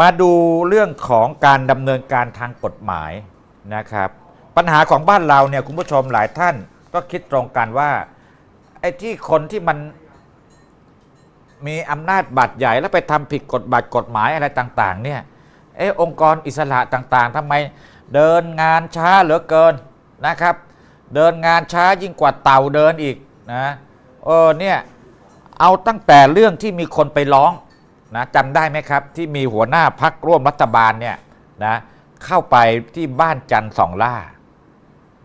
มาดูเรื่องของการดำเนินการทางกฎหมายนะครับ ปัญหาของบ้านเราเนี่ยคุณผู้ชมหลายท่านก็คิดตรงกันว่าไอ้ที่คนที่มันมีอำนาจบัตรใหญ่แล้วไปทำผิดกฎบัตรกฎหมายอะไรต่างๆเนี่ยเออองค์กรอิสระต่างๆทำไมเดินงานช้าเหลือเกินนะครับ เดินงานช้ายิ่งกว่าเต่าเดินอีกนะเออเนี่ยเอาตั้งแต่เรื่องที่มีคนไปร้อง นะจำได้ไหมครับ ที่มีหัวหน้าพักร่วมรัฐบาลเนี่ยนะเข้าไปที่บ้านจันสองล่า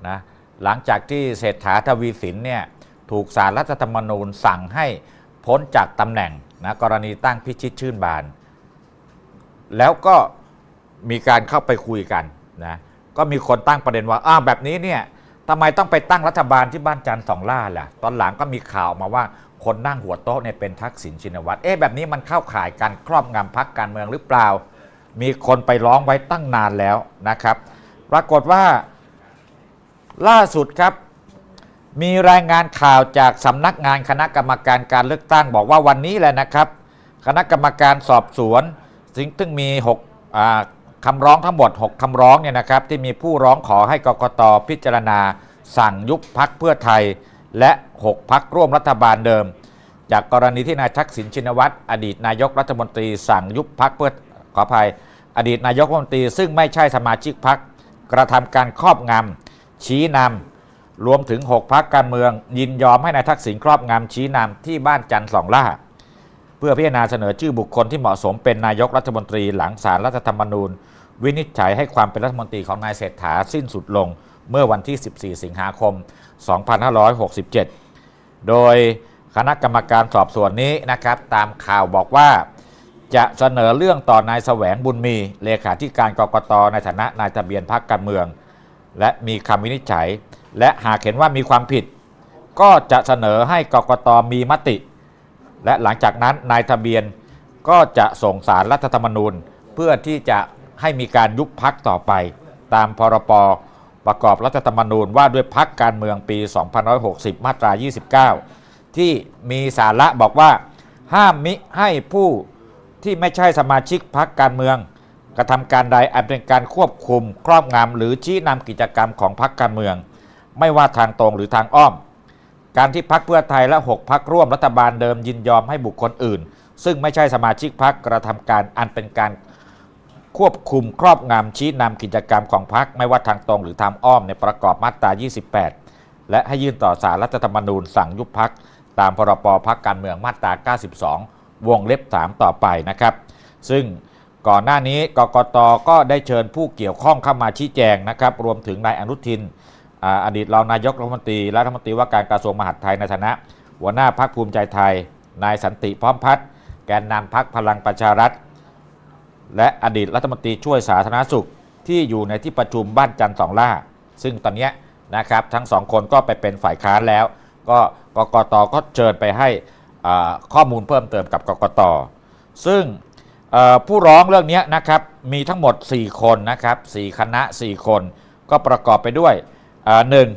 นะหลังจากที่เศรษฐาทวีสินเนี่ยถูกสารรัฐธรรมนูญสั่งให้พ้นจากตำแหน่งนะกรณีตั้งพิชิตชื่นบาน แล้วก็มีการเข้าไปคุยกันนะก็มีคนตั้งประเด็นว่าอ้าวแบบนี้เนี่ย ทำไมต้องไปตั้งรัฐบาลที่บ้านจันทร์สองล่าล่ะ ตอนหลังก็มีข่าวมาว่าคนนั่งหัวโต๊ะเนี่ยเป็นทักษิณชินวัตร เอ๊ะแบบนี้มันเข้าข่ายการครอบงำพักการเมืองหรือเปล่า มีคนไปร้องไว้ตั้งนานแล้วนะครับ ปรากฏว่า ล่าสุดครับ มีรายงานข่าวจากสำนักงานคณะกรรมการการเลือกตั้งบอกว่าวันนี้แหละนะครับ คณะกรรมการสอบสวนซึ่งซึ่งมี6คำร้องทั้งหมด 6คำร้องเนี่ยนะครับที่มีผู้ร้องขอให้กกตพิจารณา สั่งยุบพักเพื่อไทย และ 6 พักร่วมรัฐบาลเดิม จากกรณีที่นายทักษิณชินวัตรอดีตนายกรัฐมนตรีสั่งยุบพักเพื่อขออภัย อดีตนายกรัฐมนตรีซึ่งไม่ใช่สมาชิกพักกระทำการครอบงำชี้นำรวมถึง 6 พักการเมือง ยินยอมให้นายทักษิณครอบงำชี้นำที่บ้านจันทร์สองล่า เพื่อพิจารณาเสนอชื่อบุคคลที่เหมาะสมเป็นนายกรัฐมนตรีหลังสารรัฐธรรมนูญ วินิจฉัยให้ความเป็นรัฐมนตรีของนายเศรษฐาสิ้นสุดลง เมื่อวันที่ 14 สิงหาคม 2567 โดยคณะกรรมการสอบสวนนี้นะครับตามข่าวบอกว่าจะเสนอเรื่องต่อนายแสวงบุญมี เลขาธิการกรกตในฐานะนายทะเบียนพรรคการเมือง และมีคำวินิจฉัย และหากเห็นว่ามีความผิด ก็จะเสนอให้กกตมีมติ และหลังจากนั้นนายทะเบียนก็จะส่งสารรัฐธรรมนูญ เพื่อที่จะให้มีการยุบพักต่อไป ตามพรป ประกอบรัฐธรรมนูญว่าด้วยพักการเมืองปี 2560 มาตรา 29 ที่มีสาระบอกว่า ห้ามมิให้ผู้ที่ไม่ใช่สมาชิกพักการเมือง กระทำการใดอันเป็นการควบคุมครอบงำหรือชี้นำกิจกรรมของพักการเมือง ไม่ว่าทางตรงหรือทางอ้อม การที่พักเพื่อไทยและ 6 พักร่วมรัฐบาลเดิมยินยอมให้บุคคลอื่น ซึ่งไม่ใช่สมาชิกพักกระทำการอันเป็นการ ควบคุมครอบงำชี้นำกิจกรรมของพักไม่ว่าทางตรงหรือทางอ้อมในประกอบมาตรา 28 และให้ยื่นต่อสารรัฐธรรมนูญสั่งยุบพักตามพรปพักการเมืองมาตรา 92 วงเล็บ 3 ต่อไปนะครับ ซึ่งก่อนหน้านี้กกตก็ได้เชิญผู้เกี่ยวข้องเข้ามาชี้แจงนะครับ รวมถึงนายอนุทินออดีตรองนายกรัฐมนตรีและรัฐมนตรีว่าการกระทรวงมหาดไทยในฐานะ หัวหน้าพักภูมิใจไทย นายสันติพร้อมพัฒน์แกนนำพักพลังประชารัฐ และอดีตรัฐมนตรีช่วยสาธารณสุขที่อยู่ในที่ประชุมบ้านจันทร์สองล่า ซึ่งตอนนี้นะครับทั้งสองคนก็ไปเป็นฝ่ายค้านแล้ว ก็กกตก็เชิญไปให้ข้อมูลเพิ่มเติมกับกกต ซึ่งผู้ร้องเรื่องนี้นะครับมีทั้งหมด 4 คนนะครับ4คณะ 4 คน ก็ประกอบไปด้วยหนึ่ง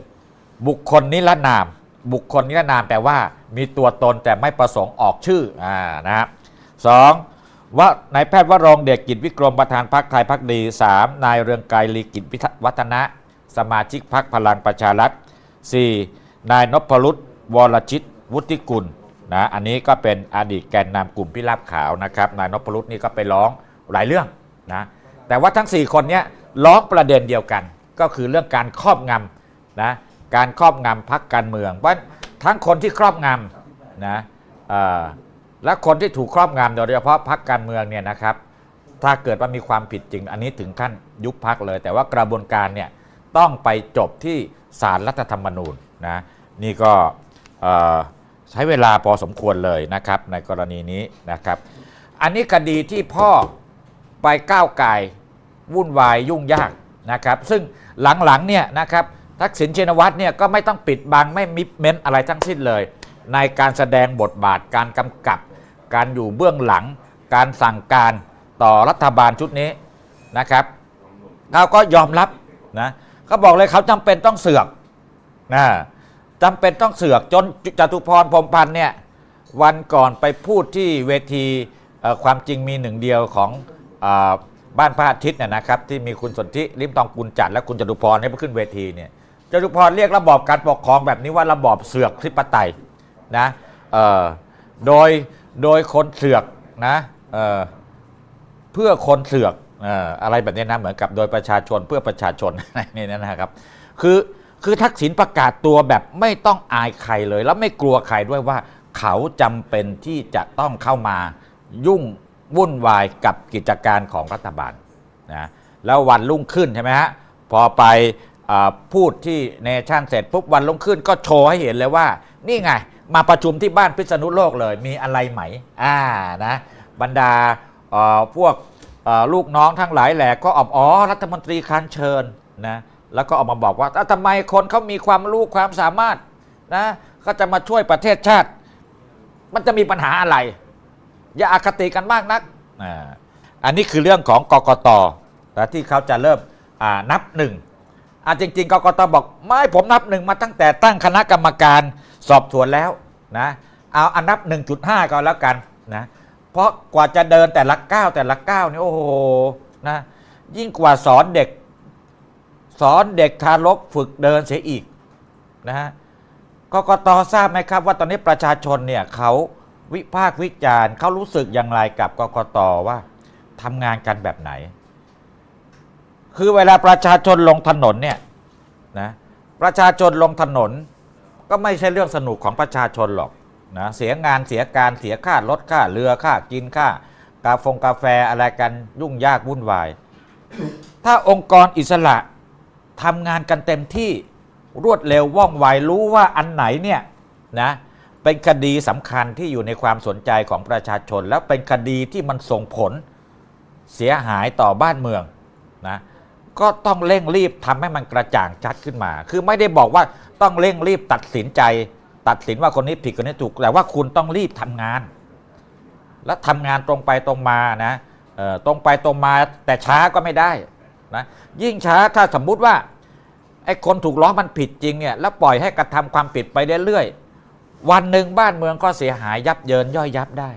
บุคคลนิรนาม บุคคลนิรนามแปลว่ามีตัวตนแต่ไม่ประสงค์ออกชื่ออนะครับสอง ว่านายแพทย์วรงเดชกิจวิกรมประธานพรรคไทยพักดีสามนายเรืองไกรลีกิจวิทยวัฒนะ สมาชิกพรรคพลังประชารัฐสี่นายนพรุตวรชิต วุฒิกุลนะอันนี้ก็เป็นอดีตแกนนำกลุ่มพิราบขาวนะครับนายนพรุตนี่ก็ไปร้องหลายเรื่องนะแต่ว่าทั้ง 4 คนเนี้ยร้องประเด็นเดียวกัน ก็คือเรื่องการครอบงำนะการครอบงำพักการเมืองเพราะทั้งคนที่ครอบงำนะอ่อ และคนที่ถูกครอบงำโดยเฉพาะพักการเมืองเนี่ยนะครับ ถ้าเกิดว่ามีความผิดจริง อันนี้ถึงขั้นยุบพักเลย แต่ว่ากระบวนการเนี่ยต้องไปจบที่ศาลรัฐธรรมนูญนะนี่ก็ใช้เวลาพอสมควรเลยนะครับในกรณีนี้นะครับ อันนี้คดีที่พ่อไปก้าวไก่วุ่นวายยุ่งยากนะครับ ซึ่งหลังๆเนี่ยนะครับทักษิณชินวัตรเนี่ยก็ไม่ต้องปิดบังไม่มิเม้นอะไรทั้งสิ้นเลย ในการแสดงบทบาทการกำกับ การอยู่เบื้องหลัง การสั่งการต่อรัฐบาลชุดนี้นะครับเขาก็ยอมรับนะเขาบอกเลยเขาจำเป็นต้องเสือกนะจำเป็นต้องเสือกจนจตุพรพรมพันธ์เนี่ยวันก่อนไปพูดที่เวทีความจริงมีหนึ่งเดียวของอบ้านพระอาทิตย์เนี่ยนะครับ ที่มีคุณสนธิริมทองกุลจัดและคุณจตุพรเนี่ยขึ้นเวทีเนี่ยจตุพรเรียกระบอบการปกครองแบบนี้ว่าระบอบเสือกธิปไตยนะโดย โดยคนเสือกนะเเพื่อคนเสือกอออะไรแบบนี้นะเหมือนกับโดยประชาชนเพื่อประชาชนนี่นะครับ คือคือทักษิณประกาศตัวแบบไม่ต้องอายใครเลย แล้วไม่กลัวใครด้วยว่า เขาจำเป็นที่จะต้องเข้ามายุ่งวุ่นวายกับกิจการของรัฐบาลนะแล้ววันรุ่งขึ้นใช่ไหมฮะพอไปอพูดที่เนชั่นเสร็จปุ๊บวันรุ่งขึ้นก็โชว์ให้เห็นเลยว่า นี่ไง มาประชุมที่บ้านพิษณุโลกเลยมีอะไรไหมอ่านะบรรดาพวกลูกน้องทั้งหลายแหละก็ออกอ๋อรัฐมนตรีคันเชิญนะแล้วก็ออกมาบอกว่าทำไมคนเขามีความรู้ความสามารถนะก็จะมาช่วยประเทศชาติ มันจะมีปัญหาอะไร อย่าอาคติกันมากนักอ่าอันนี้คือเรื่องของกกตแต่ที่เขาจะเริ่มนับหนึ่งอ่าจริง ๆ กกตบอกไม่ผมนับหนึ่งมาตั้งแต่ตั้งคณะกรรมการ สอบสวนแล้วนะเอาอันนับ 1.5 ก็แล้วกันนะเพราะกว่าจะเดินแต่ละก้าวแต่ละก้าวนี่โอ้โหนะยิ่งกว่าสอนเด็ก สอนเด็กทารกฝึกเดินเสียอีกนะฮะกกตทราบไหมครับว่าตอนนี้ประชาชนเนี่ยเขาวิพากษ์วิจารณ์เขารู้สึกอย่างไรกับกกตว่าทำงานกันแบบไหน คือเวลาประชาชนลงถนนเนี่ยนะประชาชนลงถนน ก็ไม่ใช่เรื่องสนุกของประชาชนหรอกนะเสียงานเสียการเสียค่ารถค่าเรือค่ากินค่ากาฟงกาแฟอะไรกันยุ่งยากวุ่นวาย ถ้าองค์กรอิสระทำงานกันเต็มที่รวดเร็วว่องไวรู้ว่าอันไหนเนี่ยนะเป็นคดีสำคัญที่อยู่ในความสนใจของประชาชน แล้วเป็นคดีที่มันส่งผลเสียหายต่อบ้านเมืองนะก็ต้องเร่งรีบทำให้มันกระจ่างชัดขึ้นมา คือไม่ได้บอกว่า ต้องเร่งรีบตัดสินใจ ตัดสินว่าคนนี้ผิดคนนี้ถูกแต่ว่าคุณต้องรีบทำงาน และทำงานตรงไปตรงมานะตรงไปตรงมาแต่ช้าก็ไม่ได้นะยิ่งช้าถ้าสมมุติว่าไอ้คนถูกล้อมันผิดจริงเนี่ยแล้วปล่อยให้กระทำความผิดไปเรื่อยๆวันหนึ่งบ้านเมืองก็เสียหายยับเยินย่อยยับได้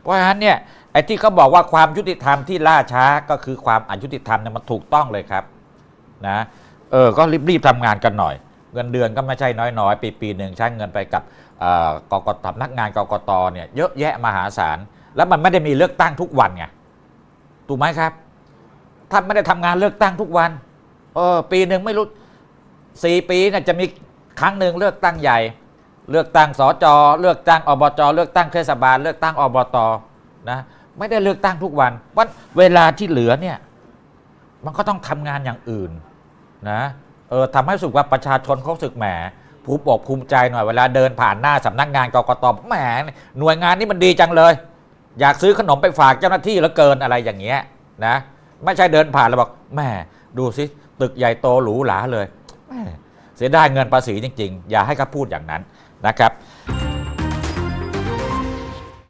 เพราะฉะนั้นเนี่ยไอ้ที่เขาบอกว่าความยุติธรรมที่ล่าช้าก็คือความอายุติธรรมเนี่ยมันถูกต้องเลยครับนะเออก็รีบๆทำงานกันหน่อย เงินเดือนก็ไม่ใช่น้อยๆ ปีปีๆหนึ่งใช้เงินไปกับกกตนักงานกกตเนี่ยเยอะแยะมหาศาล แล้วมันไม่ได้มีเลือกตั้งทุกวันไงถูกไหมครับท่านไม่ได้ทำงานเลือกตั้งทุกวันเออปีหนึ่งไม่รู้สี่ปีเนี่ยจะมีครั้งหนึ่งเลือกตั้งใหญ่ เลือกตั้งสจเลือกตั้งอบจเลือกตั้งเทศบาล เลือกตั้งอบตนะไม่ได้เลือกตั้งทุกวันวันเวลาที่เหลือเนี่ยมันก็ต้องทำงานอย่างอื่นนะ เออทำให้รู้สึกว่าประชาชนเขาสึกแหมภูมิอกภูมิใจหน่อยเวลาเดินผ่านหน้าสำนักงานกกตแหมหน่วยงานนี้มันดีจังเลย อยากซื้อขนมไปฝากเจ้าหน้าที่แล้วเกินอะไรอย่างเงี้ยนะไม่ใช่เดินผ่านแล้วบอกแหมดูสิตึกใหญ่โตหรูหราเลยแหมเสียดายเงินภาษีจริง ๆ อย่าให้เขาพูดอย่างนั้นนะครับ